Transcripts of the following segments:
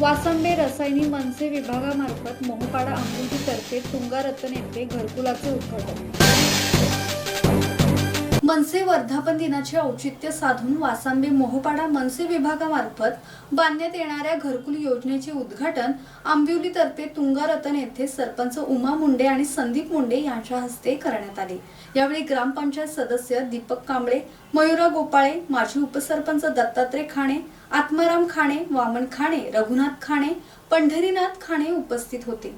वासंबे रसायनी मनसे विभागामार्फत मोहपाडा आंबुर्जीतर्फे तुंगारत्न येथे घरकुलाचे उद्घाटन. मनसे वर्धापन दिनाचे औचित्य साधून वासांबे मोहपाडा मनसे विभागामार्फत बांधण्यात येणाऱ्या घरकुल योजनेचे उद्घाटन आंबिवलीतर्फे तुंगारतन येथे सरपंच उमा मुंडे आणि संदीप मुंडे यांच्या हस्ते करण्यात आले. यावेळी ग्रामपंचायत सदस्य दीपक कांबळे मयुरा गोपाळे माजी उपसरपंच दत्तात्रय खाणे आत्माराम खाणे वामन खाणे रघुनाथ खाणे पंढरीनाथ खाणे उपस्थित होते.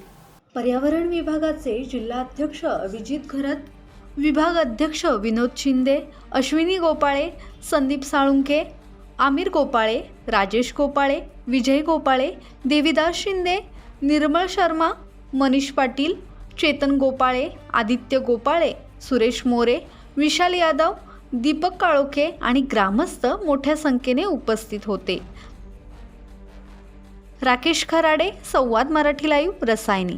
पर्यावरण विभागाचे जिल्हाध्यक्ष अभिजित घरत विभाग अध्यक्ष विनोद शिंदे अश्विनी गोपाळे संदीप साळुंके आमिर गोपाळे राजेश गोपाळे विजय गोपाळे देविदास शिंदे निर्मळ शर्मा मनीष पाटील चेतन गोपाळे आदित्य गोपाळे सुरेश मोरे विशाल यादव दीपक काळोखे आणि ग्रामस्थ मोठ्या संख्येने उपस्थित होते. राकेश खराडे संवाद मराठी लाईव्ह रसायनी.